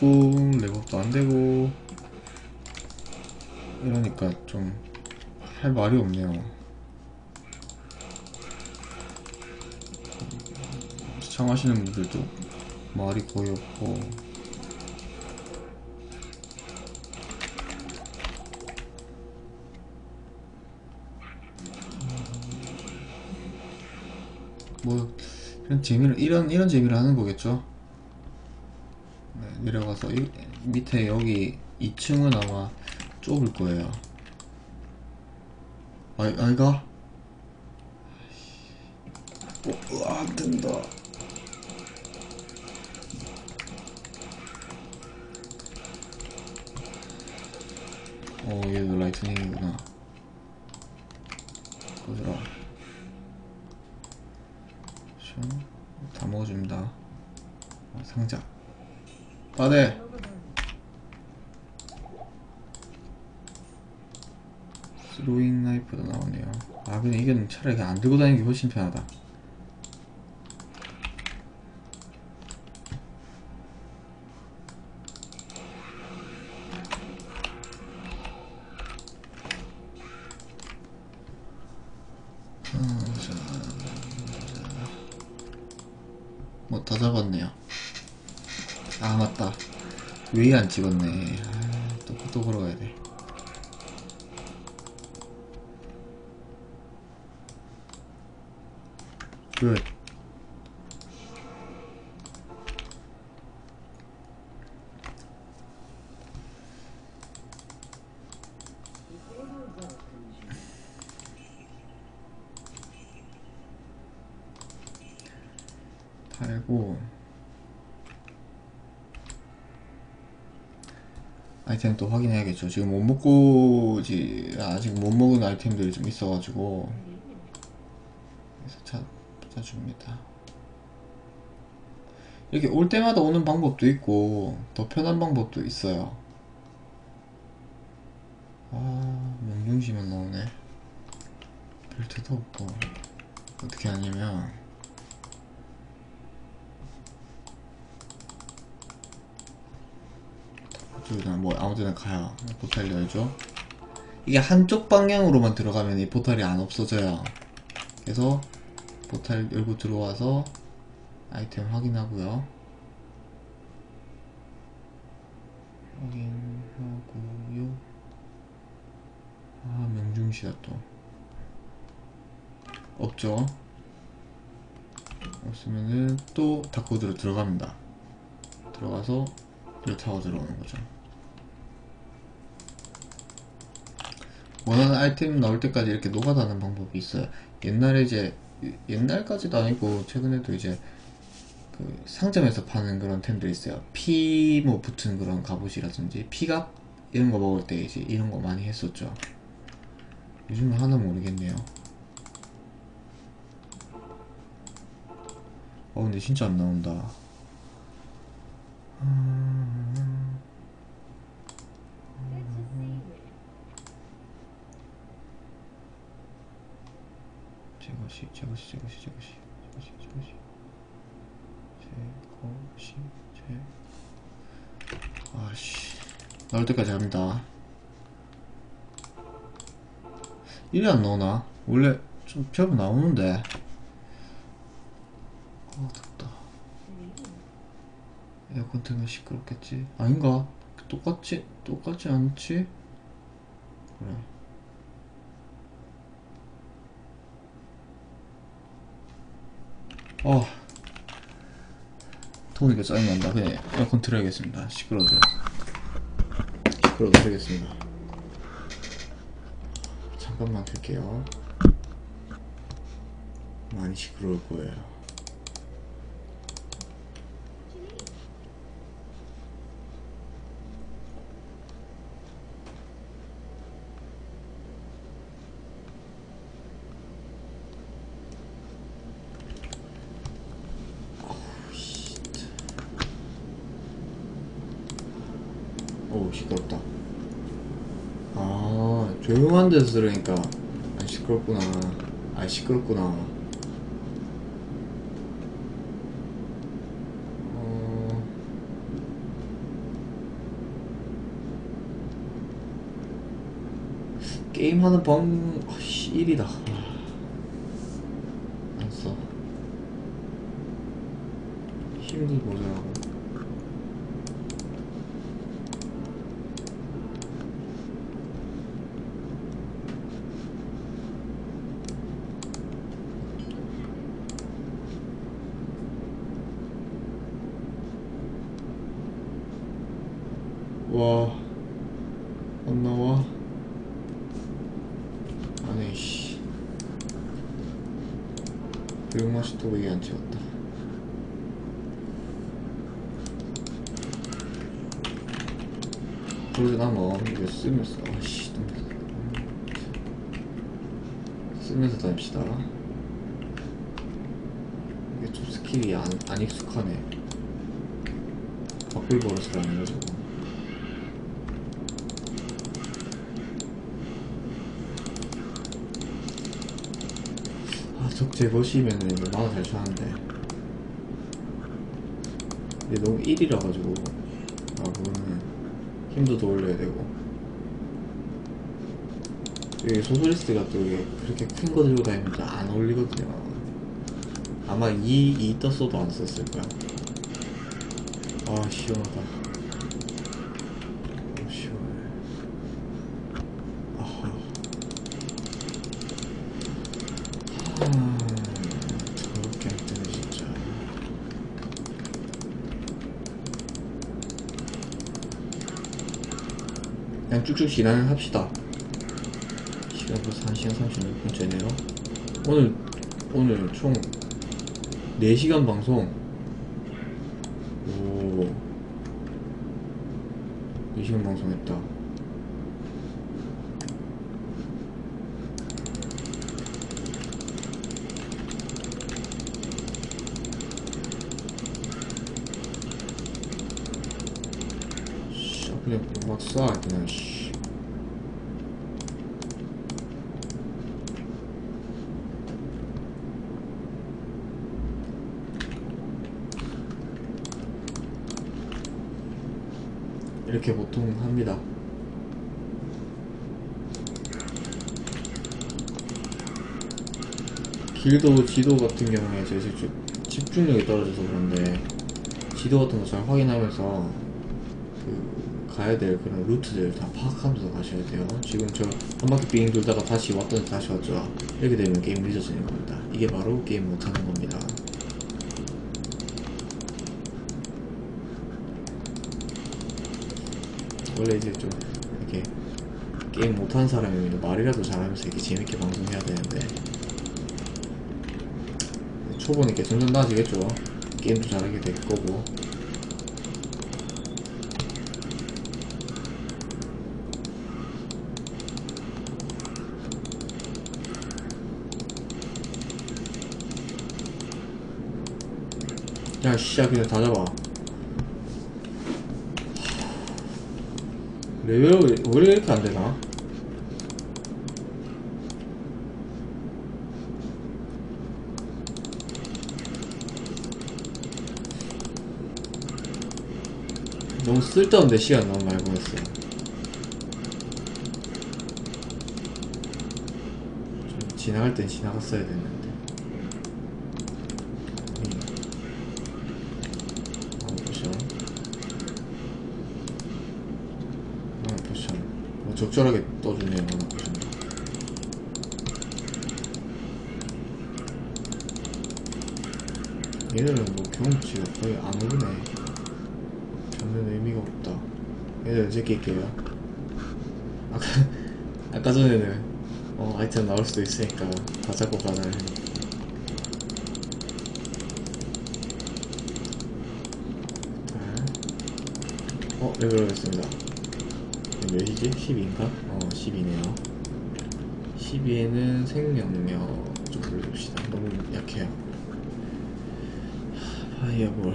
없고 랩업도 안되고. 이러니까 좀 할 말이 없네요. 시청하시는 분들도 말이 거의 없고. 뭐 그냥 재미를 이런 이런 재미를 하는 거겠죠. 네, 내려가서 이, 밑에 여기 2층은 아마 좁을 거예요. 아, 아이가? 어, 아, 안 된다. 어, 얘도 라이트닝이구나. 꺼져라. 션, 다 먹어줍니다. 어, 상자. 빠데! 스로잉 나이프도 나오네요. 아, 근데 이건 차라리 그냥 안 들고 다니는 게 훨씬 편하다. 뭐 다 잡았네요. 아 맞다. 왜안 찍었네. 아, 또, 또 보러 가야 돼. 끝. 팔고 아이템 또 확인해야겠죠. 지금 못 먹고 지 아직 못 먹은 아이템들이 좀 있어가지고 그래서 찾, 찾아줍니다. 이렇게 올 때마다 오는 방법도 있고 더 편한 방법도 있어요. 아 명중시면 나오네. 별트도 없고 어떻게 하냐면 저기다 뭐 아무데나 가요 포탈 열죠? 이게 한쪽 방향으로만 들어가면 이 포탈이 안 없어져요. 그래서 포탈 열고 들어와서 아이템 확인하고요. 확인하고요. 아 명중시다 또. 없죠? 없으면은 또 다코드로 들어갑니다. 들어가서 이렇게 하고 들어오는 거죠 원하는 아이템 나올 때까지 이렇게 노가다는 방법이 있어요. 옛날에 이제 옛날까지도 아니고 최근에도 이제 그 상점에서 파는 그런 템들이 있어요. 피 뭐 붙은 그런 갑옷이라든지 피갑 이런 거 먹을 때 이제 이런 거 많이 했었죠. 요즘은 하나 모르겠네요. 어 근데 진짜 안 나온다. 제것이 제것이 제것이 제것이 제것이 제것이 제것이 제 아씨 나올 때까지 합니다 일이 안 나오나? 원래 좀 제법 나오는데 아 덥다 에어컨 틀면 시끄럽겠지? 아닌가? 똑같지? 똑같지 않지? 그래 어. 더우니까 짜증난다. 그냥 에어컨 틀어야겠습니다. 시끄러워서. 시끄러워서 틀겠습니다. 잠깐만 틀게요. 많이 시끄러울 거예요 오 시끄럽다. 아 조용한 데서 들으니까 아 시끄럽구나. 아 시끄럽구나. 어... 게임하는 방... 아, 씨, 일이다. 매운맛이 또 왜안 찍었다. 그러잖아, 이거 쓰면서, 아씨, 좀. 쓰면서 다닙시다. 이게 좀 스킬이 안, 안 익숙하네. 바꿀 버릇을 안 해가지고. 아, 적재 이거 만화 잘 차는데. 근데 너무 1이라 가지고, 아, 그거는 힘도 더 올려야 되고. 이게 소설리스트가 또 이게 그렇게 큰 거 들고 다니면 좀안 어울리거든요. 아마 2, 2 떴어도 안 썼을 거야. 아, 시원하다. 어, 시원해. 아하. 아, 저렇게 할 때는 진짜. 그냥 쭉쭉 진행합시다. 시간 벌써 1시간 36분째네요. 오늘, 오늘 총 4시간 방송. 오. 4시간 방송했다. 씨, 그냥 막 쏴, 그냥, 씨. 이렇게 보통 합니다. 길도 지도 같은 경우에 집- 집중력이 떨어져서 그런데 지도 같은 거 잘 확인하면서 그 가야 될 그런 루트들 다 파악하면서 가셔야 돼요. 지금 저 한 바퀴 빙 돌다가 다시 왔더니 다시 왔죠. 이렇게 되면 게임 늦어지는 겁니다. 이게 바로 게임 못하는 겁니다. 원래 이제 좀 이렇게 게임 못하는 사람이면 말이라도 잘하면서 이렇게 재밌게 방송해야 되는데 초보니까 점점 나아지겠죠. 게임도 잘하게 될 거고. 야, 씨야, 그냥 다 잡아. 레벨 왜, 왜 이렇게 안 되나? 너무 쓸데없는데 시간 너무 많이 보냈어요. 좀 지나갈 땐 지나갔어야 됐는데. 음. 어, 포션. 어, 포션. 뭐 적절하게 떠주네요. 얘들은 뭐 경험치가 거의 안 오르네. 전혀 의미가 없다. 얘들 언제 낄게요? 아까, 아까 전에는, 어, 아이템 나올 수도 있으니까, 다 잡고 가나 했는데. 자. 어, 레벨 하겠습니다. 몇이지? 12인가? 어, 12네요. 12에는 생명력 좀 올려줍시다. 너무 약해요. 하, 파이어볼.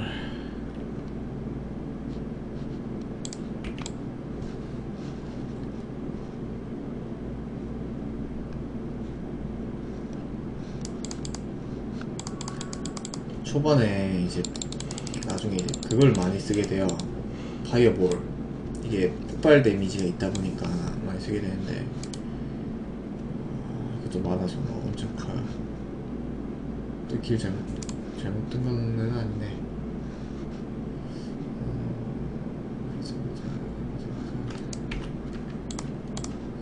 초반에 이제 나중에 그걸 많이 쓰게 돼요. 파이어볼. 이게 폭발 데미지가 있다 보니까 많이 쓰게 되는데 그것도 많아서 막 엄청 커요. 또길 잘못 잘못 뜬 거는 아니네. 음,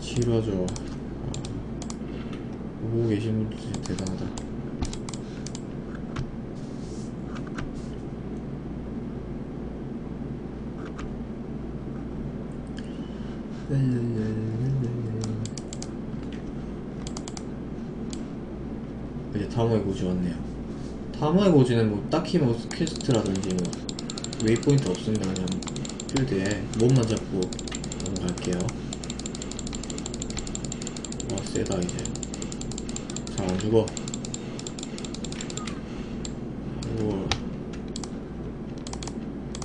지루하죠. 아, 보고 계신 분들 대단하다. 이제 탐험의 고지 왔네요. 탐험의 고지는 뭐 딱히 뭐 퀘스트라든지 뭐 웨이포인트 없습니다. 그냥 필드에 몸만 잡고 넘어갈게요. 와 세다 이제 잘 안 죽어. 그리고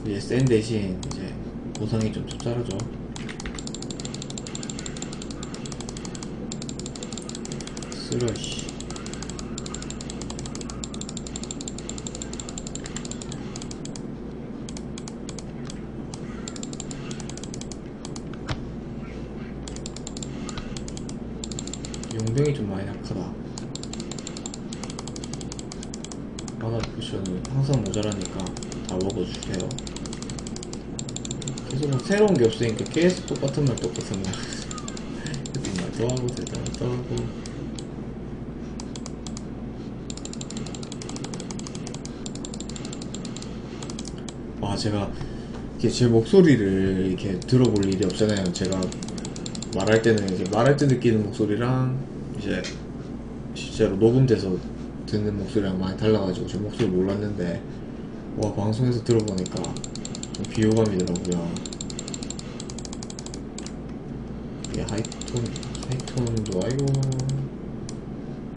이제 센 대신 이제 보상이 좀 짭짤하죠. 쓰러시. 용병이 좀 많이 약하다. 만화 쿠션은 항상 모자라니까 다 먹어주세요. 계속 뭐 새로운 게 없으니까 계속 똑같은 말 똑같은 말. 대단 말도 하고 대단 말도 하고. 아 제가 이렇게 제 목소리를 이렇게 들어볼 일이 없잖아요. 제가 말할 때는 이제 말할 때 느끼는 목소리랑 이제 실제로 녹음돼서 듣는 목소리랑 많이 달라가지고 제 목소리 몰랐는데 와 방송에서 들어보니까 좀 비호감이더라고요. 이게 하이톤 하이톤도 아니고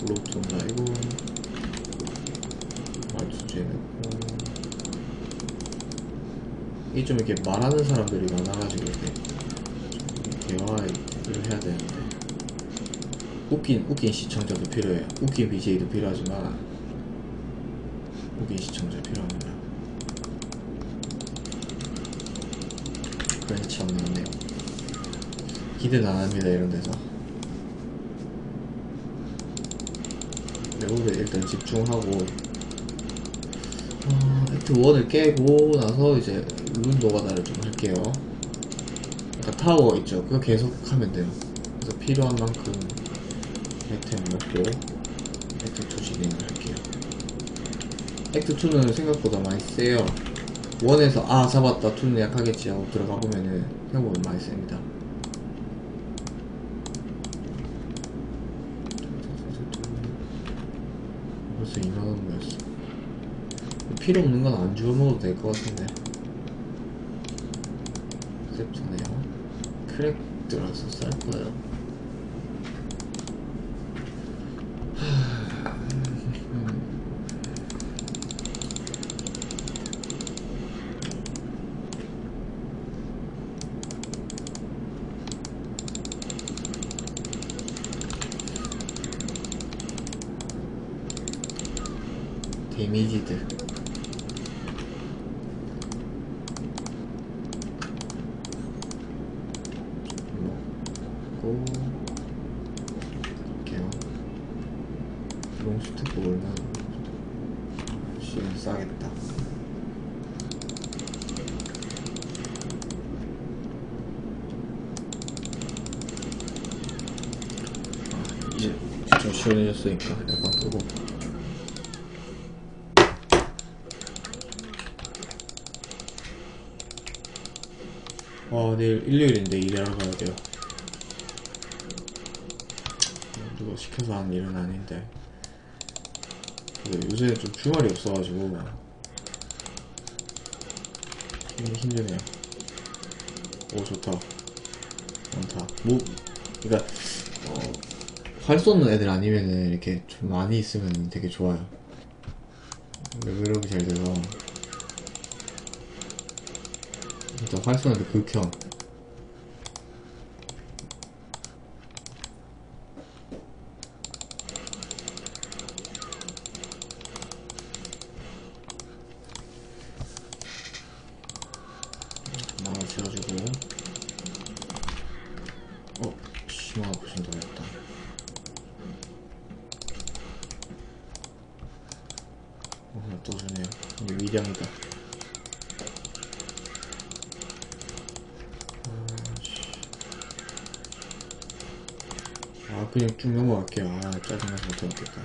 로우톤도 아니고 말투제는 이게 좀 이렇게 말하는 사람들이 많아가지고 이렇게 대화를 해야 되는데 웃긴 웃긴 시청자도 필요해요. 웃긴 BJ도 필요하지만 웃긴 시청자 필요합니다. 그래서 참 나네요. 기대는 안 합니다 이런 데서. 레오를 일단 집중하고 어, 액트 1을 깨고 나서 이제 룬 노가다를 좀 할게요. 아까 타워 있죠? 그거 계속 하면 돼요. 그래서 필요한 만큼 아이템 먹고 액트 2 진행을 할게요. 액트 2는 생각보다 많이 세요. 1에서 아 잡았다 2는 약하겠지 하고 들어가 보면은 생각보다 많이 셉니다. 벌써 2만원 모였어. 필요 없는 건 안 주워 먹어도 될 것 같은데. 셉트네요. 크랙 들어서 쌀 거예요. 데미지드. 먹고 갈게요. 롱슈트 볼은 시간 싸겠다. 아, 이제 좀 시원해졌으니까 약간 끄고. 아 내일 일요일인데 일하러 가야 돼요. 누가 시켜서 하는 일은 아닌데. 요새 좀 주말이 없어가지고 힘, 힘드네요. 오 좋다. 많다. 뭐 그니까 어, 활 쏘는 애들 아니면은 이렇게 좀 많이 있으면 되게 좋아요. 레벨업이 잘 돼서 일단 활 쏘는 애들 극혐. 만화 지어주고. 어? 심화가 부신다 했다 미량이다. 아, 그냥 쭉 넘어갈게요. 아, 짜증나서 못해먹겠다.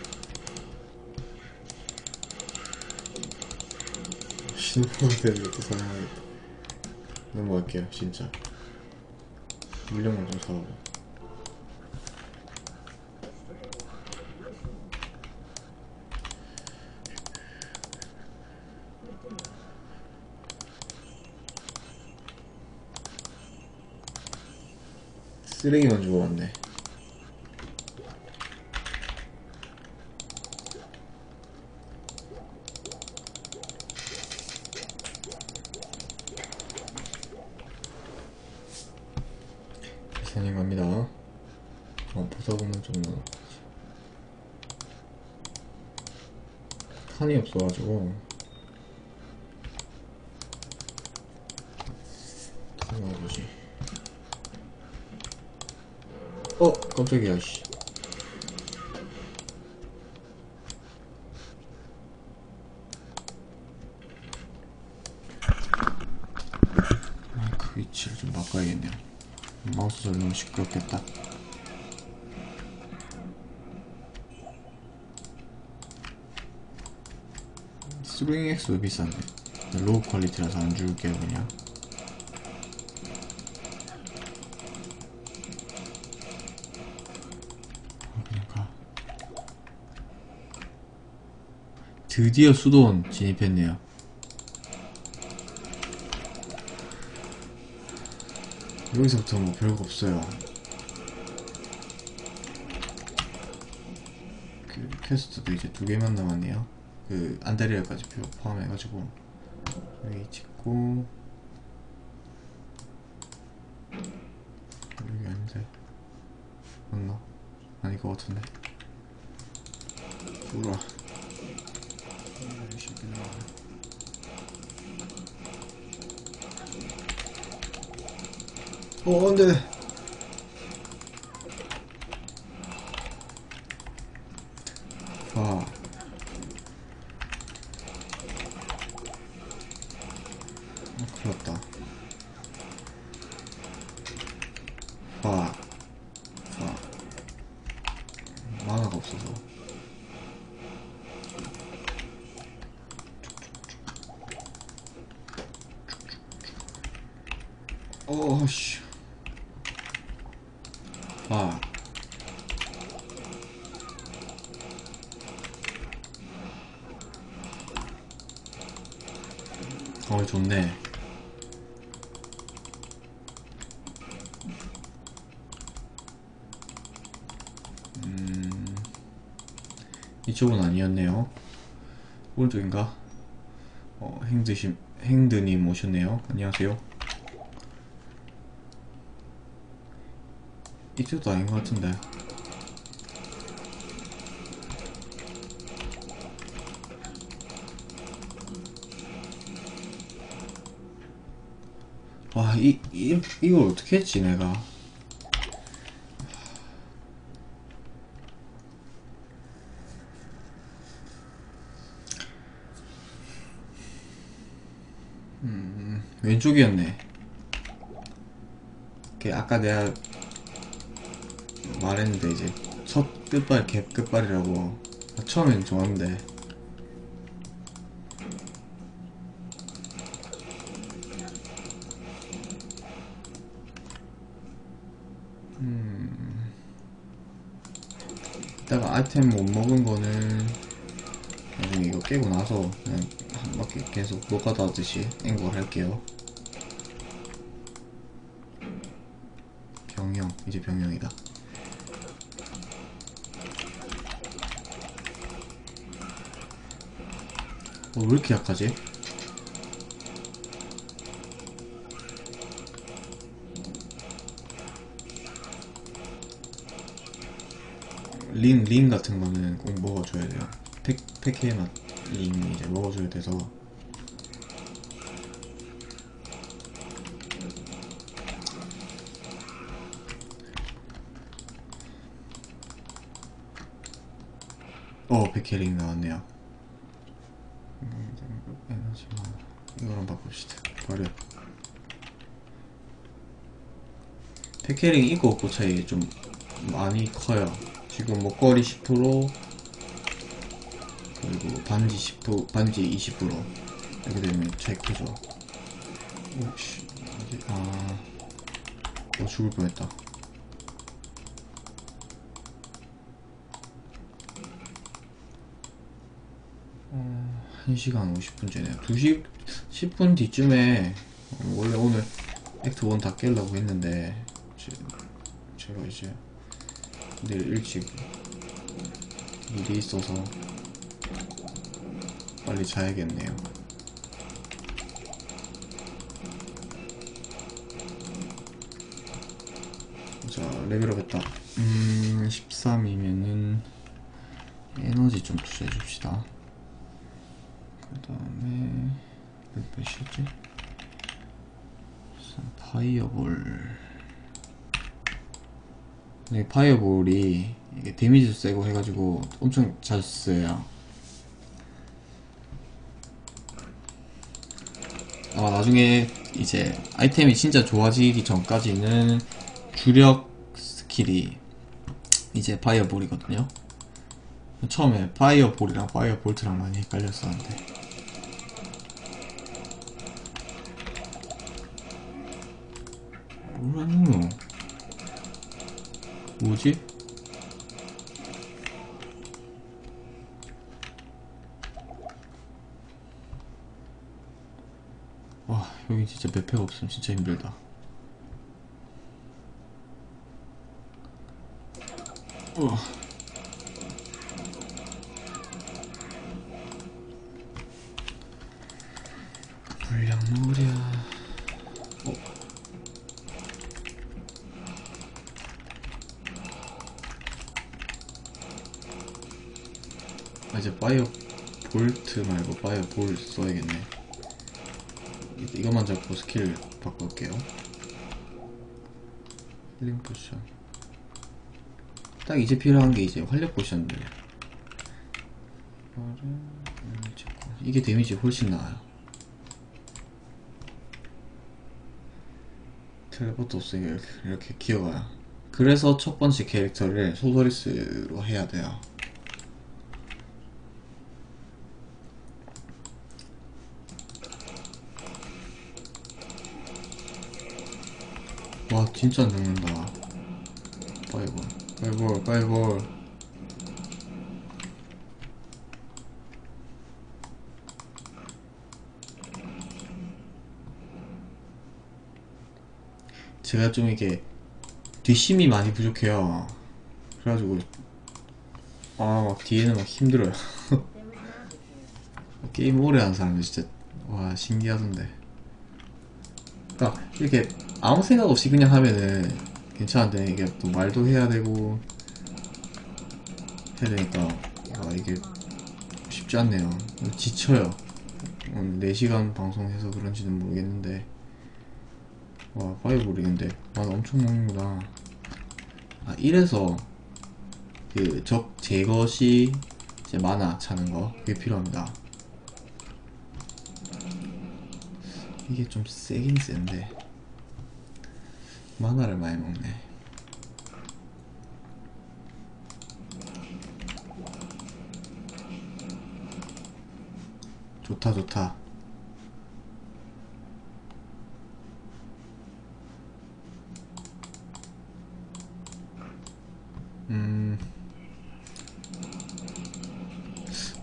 신호등을 되는 것도 사용하겠다. 넘어갈게요, 진짜. 물량을 좀 사오고. 쓰레기만 주고 왔네. 계산이 갑니다. 어, 보석은 좀. 칸이 없어가지고. 어떻게 넣어보지? 어, 깜짝이야, 씨. 마이크 위치를 좀 바꿔야겠네요. 마우스 너무 시끄럽겠다. 스프링 X도 비싼데. 로우 퀄리티라서 안 줄게요, 그냥. 어, 그냥 가. 드디어 수도원 진입했네요. 여기서부터 뭐 별거 없어요. 그 퀘스트도 이제 두 개만 남았네요. 그 안다리아까지 포함해가지고 여기 찍고 아, 아, 만화가 없어서. 어, 어, 오씨. 4 아. 어, 좋네. 이쪽은 아니었네요. 오른쪽인가? 어, 행드심, 행드님 오셨네요. 안녕하세요. 이쪽도 아닌 것 같은데. 와, 이, 이, 이걸 어떻게 했지, 내가. 음, 왼쪽이었네. 그 아까 내가 말했는데 이제 첫 끝발 갭 끝발이라고 처음엔 좋았는데 음 이따가 아이템 못 먹은 거는 나중에 이거 깨고 나서 그냥 한 바퀴 계속 노가다 하듯이 앵글 할게요 병영 이제 병영이다 어, 왜 이렇게 약하지? 린, 린 같은 거는 꼭 먹어줘야 돼요. 팩, 패키에 맛, 린 이제 먹어줘야 돼서. 어, 백캐링 나왔네요. 음, 에너지. 가봅시다. 버려. 패캐링 있고 없고 차이 좀 많이 커요. 지금 목걸이 10% 그리고 반지 10% 반지 20% 이렇게 되면 차이 크죠. 오씨 아, 어 죽을 뻔했다. 어, 1시간 50분째네요. 2시 10분 뒤쯤에 어, 원래 오늘 액트 1 다 깨려고 했는데 제, 제가 이제 내일 일찍 일이 있어서 빨리 자야겠네요. 자, 레벨업 했다. 음, 13이면은 에너지 좀 투자해 줍시다. 그 다음에 몇 몇이지? 파이어볼 네, 파이어볼이 이게 데미지 세고 해가지고 엄청 잘 써요. 아, 나중에 이제 아이템이 진짜 좋아지기 전까지는 주력 스킬이 이제 파이어볼이거든요. 처음에 파이어볼이랑 파이어볼트랑 많이 헷갈렸었는데. 뭐라노? 뭐지? 와, 여기 진짜 매패가 없으면 진짜 힘들다. 우와. 물량놀이야. 어. 아, 이제 파이어 볼트 말고 파이어 볼 써야겠네. 이- 이것만 잡고 스킬 바꿀게요. 힐링 포션. 딱 이제 필요한 게 이제 활력 포션들. 음. 이게 데미지 훨씬 나아요. 텔레포트 없으니까 이렇게, 이렇게 기어가요. 그래서 첫 번째 캐릭터를 소서리스로 해야 돼요. 와 진짜 죽는다. 파이볼 파이볼 파이볼. 제가 좀 이게 뒷심이 많이 부족해요. 그래가지고 아막 뒤에는 막 힘들어요. 게임 오래 하는 사람들 진짜 와 신기하던데. 그러니까 이렇게 아무 생각 없이 그냥 하면은 괜찮은데 이게 또 말도 해야 되고 해야 되니까 아 이게 쉽지 않네요. 지쳐요. 오늘 4시간 방송해서 그런지는 모르겠는데. 와 파이볼이 근데. 만 엄청 먹는구나. 아 이래서 그 적 제거 시 이제 만화 차는 거 그게 필요합니다. 이게 좀 세긴 센데 만화를 많이 먹네 좋다 좋다 음.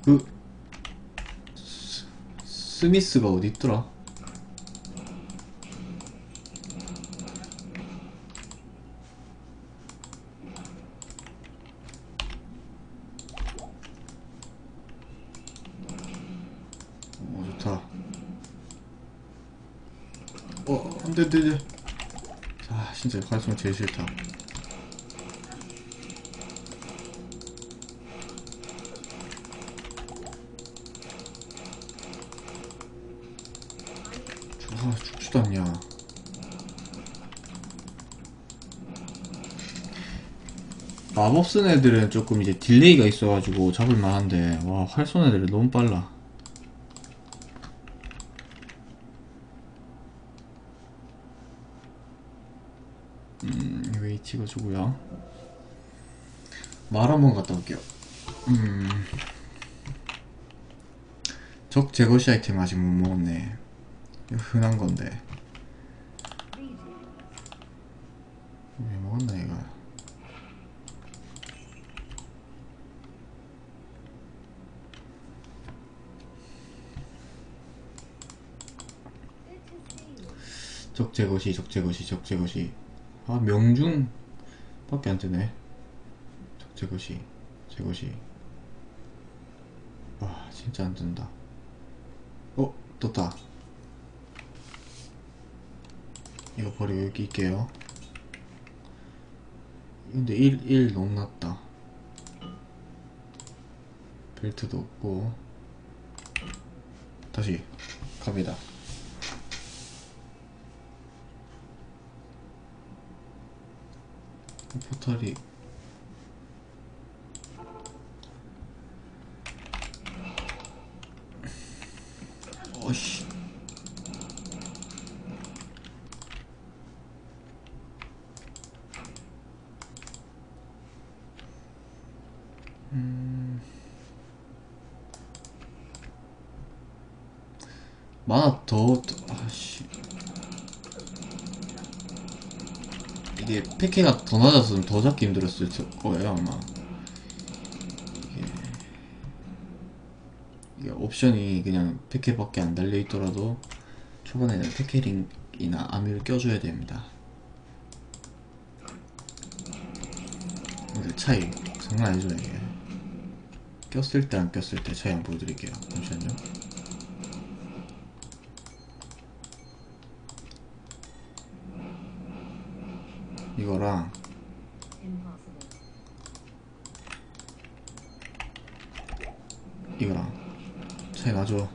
그 스- 스미스가 어디 있더라? 어, 좋다. 어, 안 돼, 안 돼, 안 돼. 활성 제일 싫다. 아, 죽지도 않냐. 마법 쓴 애들은 조금 이제 딜레이가 있어가지고 잡을 만한데, 와, 활 쏜 애들은 너무 빨라. 음, 웨이 찍어주고요. 말 한번 갔다 올게요. 음, 적 제거 시 아이템 아직 못 먹었네. 흔한 건데. 왜 먹었나 이거? 적재것이 적재것이 적재것이 아 명중? 밖에 안 뜨네. 적재것이 제것이. 와 진짜 안 뜬다. 어 떴다. 이거 버리고 여기 있게요. 근데 1, 1 너무 낮다. 벨트도 없고. 다시 갑니다 포탈이. 어씨. 음. 만화 더 더- 아씨 이게 패키가 더 낮았으면 더 잡기 힘들었을 거예요 아마. 이게, 이게 옵션이 그냥 패키밖에 안 달려 있더라도 초반에는 패키링이나 아미를 껴줘야 됩니다. 근데 차이 장난 아니죠 이게. 꼈을 때 안 꼈을 때 차이 한번 보여드릴게요 잠시만요 이거랑 이거랑 차이 나죠?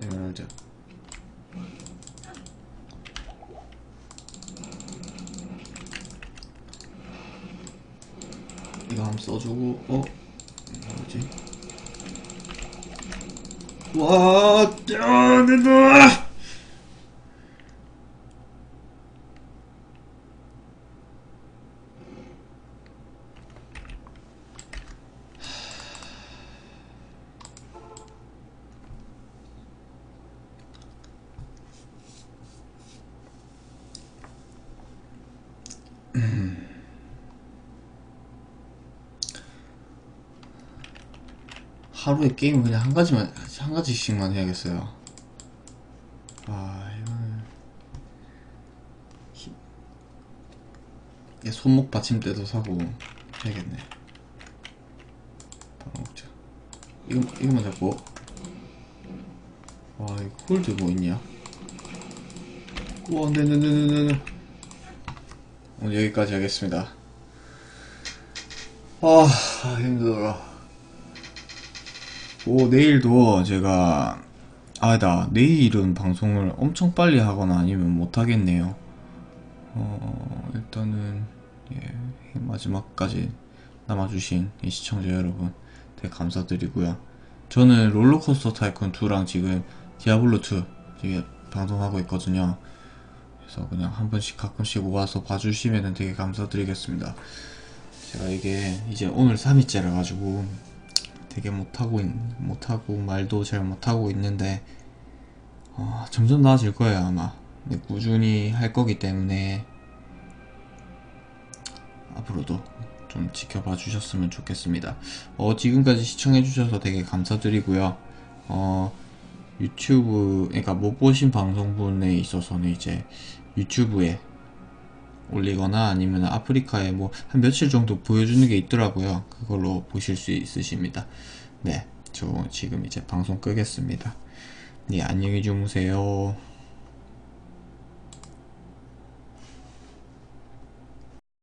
에메랄드 이거 한번 써주고 어? 뭐지? 와, 야, 내가 하루에 게임 그냥 한 가지만 한 가지씩만 해야겠어요. 아 힘- 이게 손목 받침대도 사고 해야겠네. 바로 먹자. 이거 이거만 잡고. 와 이거 홀드 뭐 있냐? 우와 네네네네네. 오늘 여기까지 하겠습니다. 아 힘들어. 오, 내일도 제가, 아니다, 내일은 방송을 엄청 빨리 하거나 아니면 못 하겠네요. 어, 일단은, 예, 마지막까지 남아주신 이 시청자 여러분, 되게 감사드리고요. 저는 롤러코스터 타이쿤 2랑 지금 디아블로2 되게 방송하고 있거든요. 그래서 그냥 한 번씩 가끔씩 와서 봐주시면 되게 감사드리겠습니다. 제가 이게 이제 오늘 3일째라 가지고, 되게 못하고 있- 못하고 말도 잘 못하고 있는데 어, 점점 나아질 거예요 아마. 꾸준히 할 거기 때문에 앞으로도 좀 지켜봐 주셨으면 좋겠습니다. 어, 지금까지 시청해 주셔서 되게 감사드리고요. 어, 유튜브 그러니까 못 보신 방송분에 있어서는 이제 유튜브에 올리거나 아니면 아프리카에 뭐 한 며칠 정도 보여주는 게 있더라고요. 그걸로 보실 수 있으십니다. 네, 저 지금 이제 방송 끄겠습니다. 네, 안녕히 주무세요.